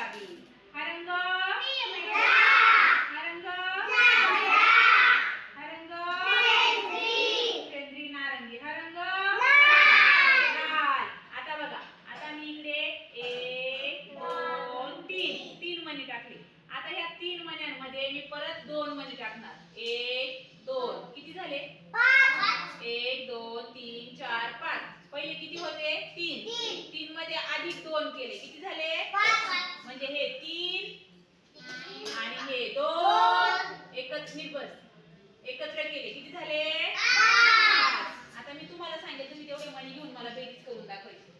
करावी हा रंग हा रंग हा रंग शेंद्री नारंगी. हा रंग आता बघा. आता मी इकडे एक दोन तीन. तीन मणी टाकले. आता ह्या तीन मण्यांमध्ये मी परत दोन मणी टाकणार. एक दोन. किती झाले? एक दोन तीन चार पाच. पहिले किती होते? तीन. तीन मध्ये अधिक दोन केले. किती झाले? म्हणजे हे तीन आणि हे दोन. एकच बस. एकत्र केले. किती झाले? आता मी तुम्हाला सांगेल. तुम्ही तेवढे मणी घेऊन मला बेरीज करून दाखवायची.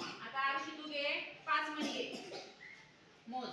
आता आरुषी तू घे. पाच मणी घे. मोज.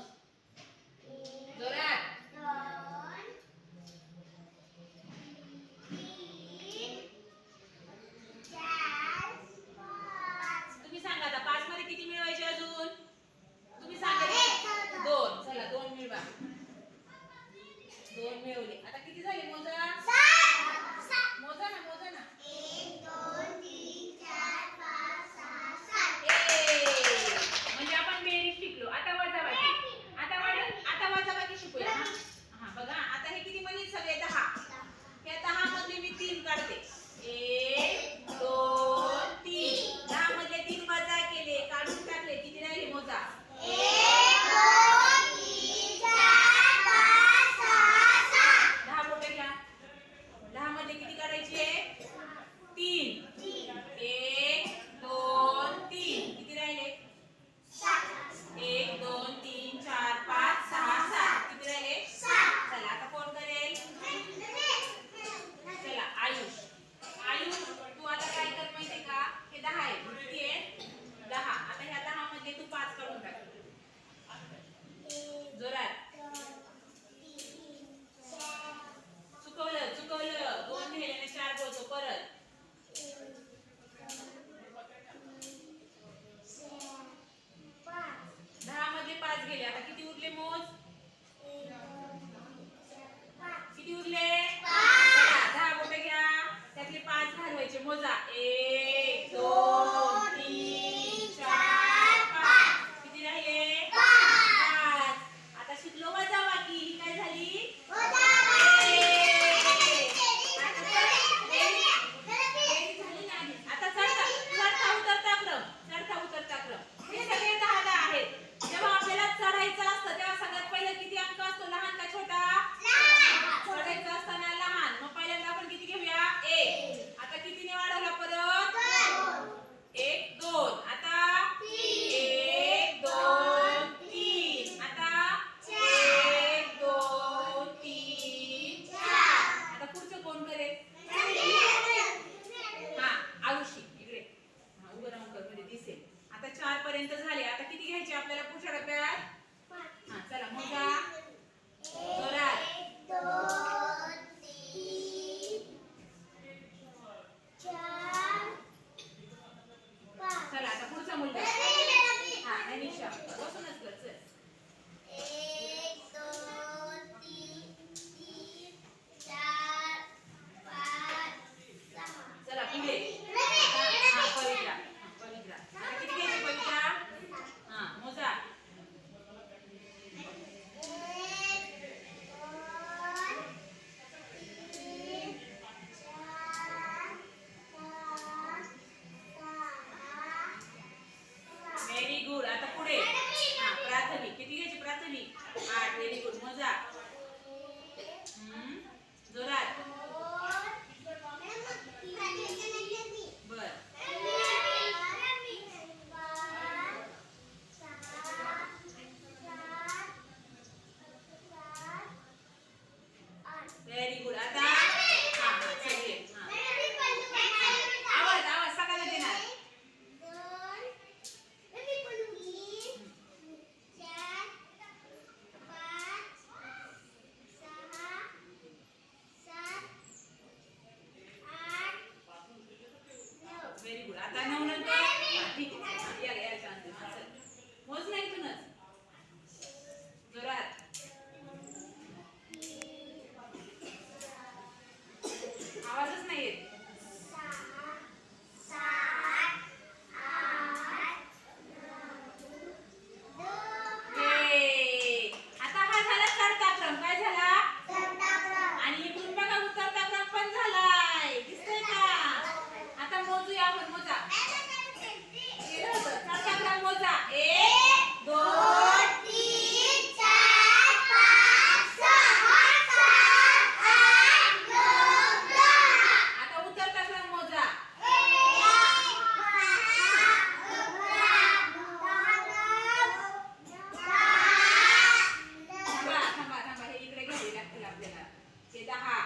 ते दहा.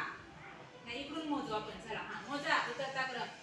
नाही इकडून मोजू आपण. चला हा मोजा उतरता क्रम